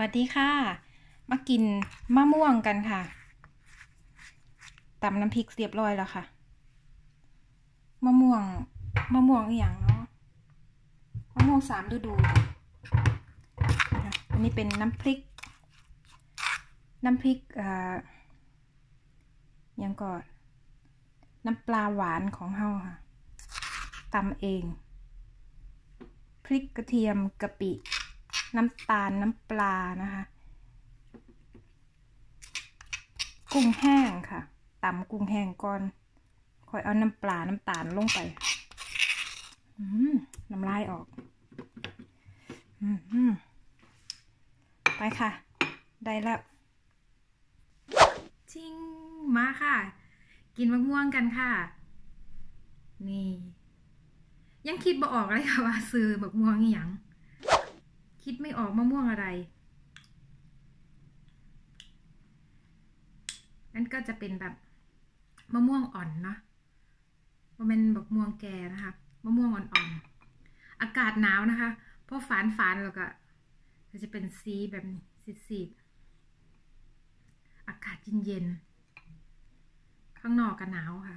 วัสดีค่ะ มากินมะม่วงกันค่ะตำน้ำพริกเรียบร้อยแล้วค่ะ มะม่วงมะม่วงอย่างเนาะมะม่วงสามฤดู อันนี้เป็นน้ำพริก น้ำพริกเอ่อยังก่อนน้ำปลาหวานของเฮาค่ะตำเอง พริกกระเทียมกะปิ น้ำตาลน้ำปลานะคะ กุ้งแห้งค่ะตำกุ้งแห้งก่อนค่อยเอาน้ำปลาน้ำตาลลงไปน้ำลายออกอไปค่ะ ได้แล้วชิงมาค่ะ กินมะม่วงกันค่ะ นี่ ยังคิดบ่ออกเลยค่ะว่าซื้อมะม่วงอหย่าง คิดไม่ออกมะม่วงอะไร นั่นก็จะเป็นแบบมะม่วงอ่อนนะมันเป็นมะม่วงแก่นะคะ มะม่วงอ่อนๆ อากาศหนาวนะคะพอฝานฝานแล้วก็จะเป็นสีแบบสีๆอากาศเย็นๆ ข้างนอกก็หนาวค่ะ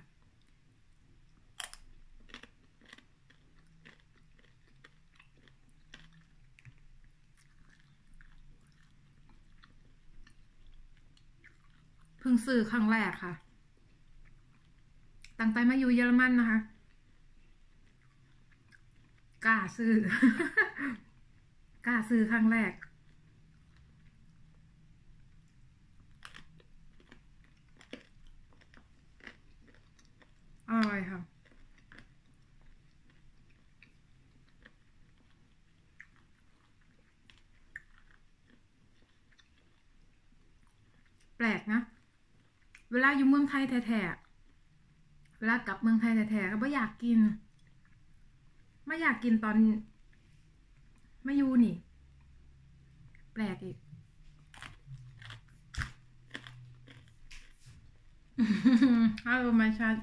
พิ่งซื้อครั้งแรกค่ะ ตั้งแต่มาอยู่เยอรมันนะคะ กล้าซื้อ กล้าซื้อครั้งแรก อร่อยค่ะแปลกนะ เวลาอยู่เมืองไทยแท้ๆเวลากลับเมืองไทยแท้ๆก็ไม่อยากกิน ไม่อยากกินตอนไม่อยู่นี่ แปลกอีก ฮัลโหลมาชัด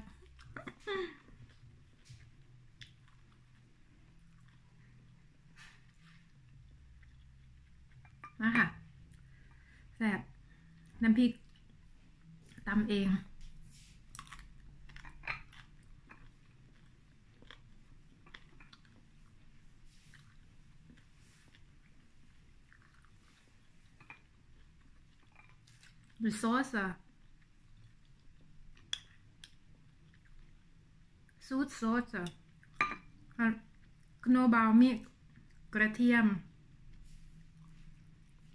มาค่ะแซ่บน้ำพริก ตำเอง De sauce. Zoet sauce. โนบาวมีกระเทียม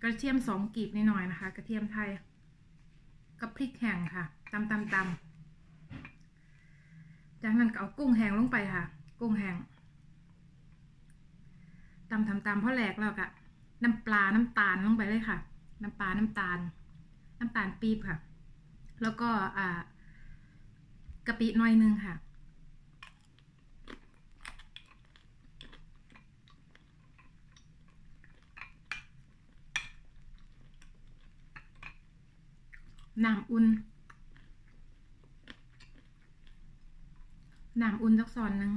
กระเทียมสองกีบนิดหน่อยนะคะ กระเทียมไทย กับพริกแห้งค่ะตำตำตำจากนั้นก็เอากุ้งแห้งลงไปค่ะ กุ้งแห้งตำทำตำเพราะแหลกแล้วก็น้ำปลาน้ำตาลลงไปเลยค่ะ น้ำปลาน้ำตาล น้ำตาลปี๊บค่ะ แล้วก็อ่ากะปิหน่อยนึงค่ะ น้ำอุ่นน้ำอุ่นสักซอนหนึ่ง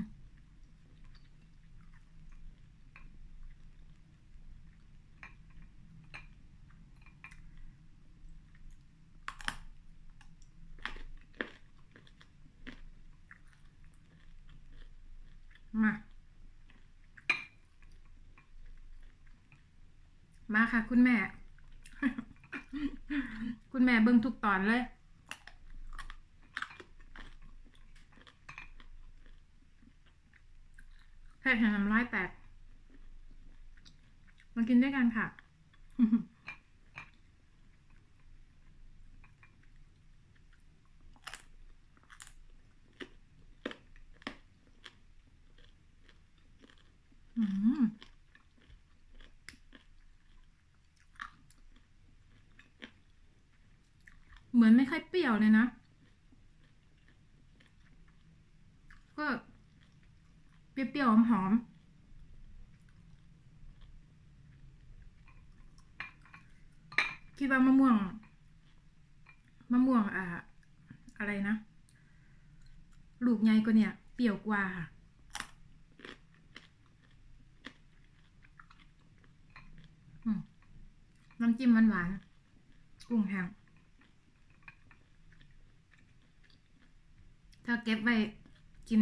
มา มาค่ะคุณแม่ คุณแม่เบิ่งทุกตอนเลย แค่เห็นน้ำร้อยแตกมากินด้วยกันค่ะ อืม เหมือนไม่ค่อยเปรี้ยวเลยนะ ก็เปรี้ยวๆหอมๆคิดว่ามะม่วง มะม่วงอ่าอะไรนะ ลูกใหญ่กว่าเนี่ย เปรี้ยวกว่าค่ะน้ำจิ้มมันหวานๆกุ้งแห้ง ถ้าเก็บไว้กิน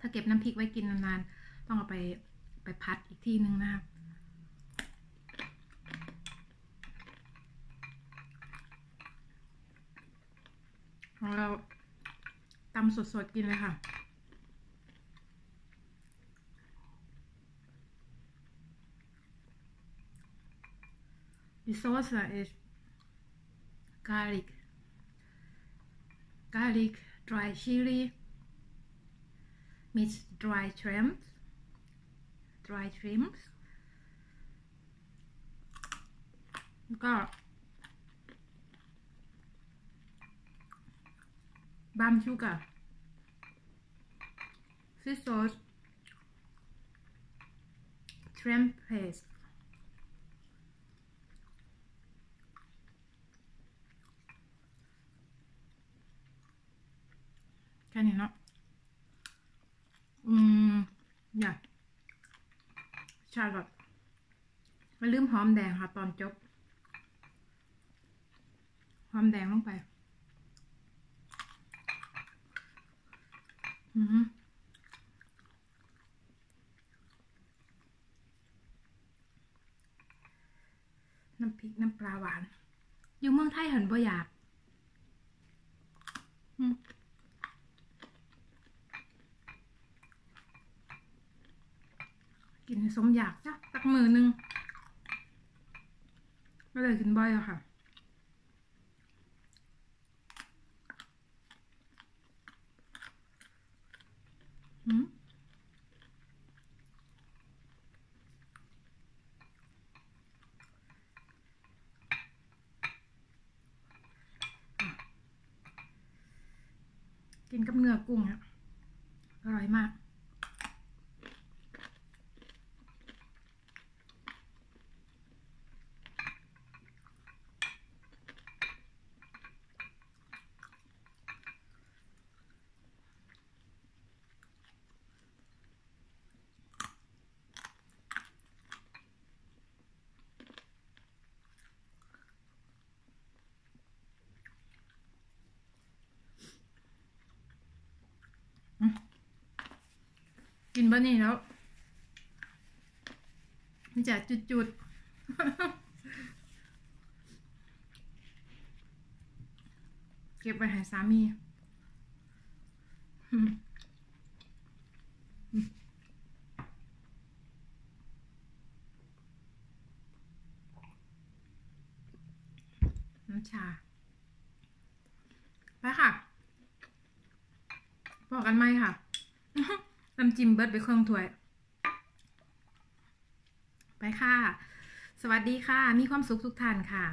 ถ้าเก็บน้ำพริกไว้กินนานๆ ต้องเอาไปไปพัดอีกที่หนึ่งนะครับของเราตำสดๆกินเลยค่ะ The sauce is garlic, garlic, dry chili, mixed dry shrimp, dry shrimp, แล้วก็ bam sugar, fish sauce, shrimp paste. แค่นี้เนาะอืมอย่าชาลอตมาลืมหอมแดงค่ะ ตอนจบ หอมแดงลงไป อืมน้ำพริกน้ำปลาหวาน อยู่เมืองไทยเห็นบ่อยาก อืม กินให้สมอยากจ้ะตักมือหนึงก็เลยกินบ่อยอะค่ะอืมอะกินกับเนื้อกุ้งอะอร่อยมาก กินบะนี่แล้วมันจะจุดๆเก็บไปห้สามีน้ำชา ไปค่ะบอกกันไหมค่ะ น้ำจิ้มเบิร์ดไปเครื่องถ้วย ไปค่ะ สวัสดีค่ะ มีความสุขทุกท่านค่ะ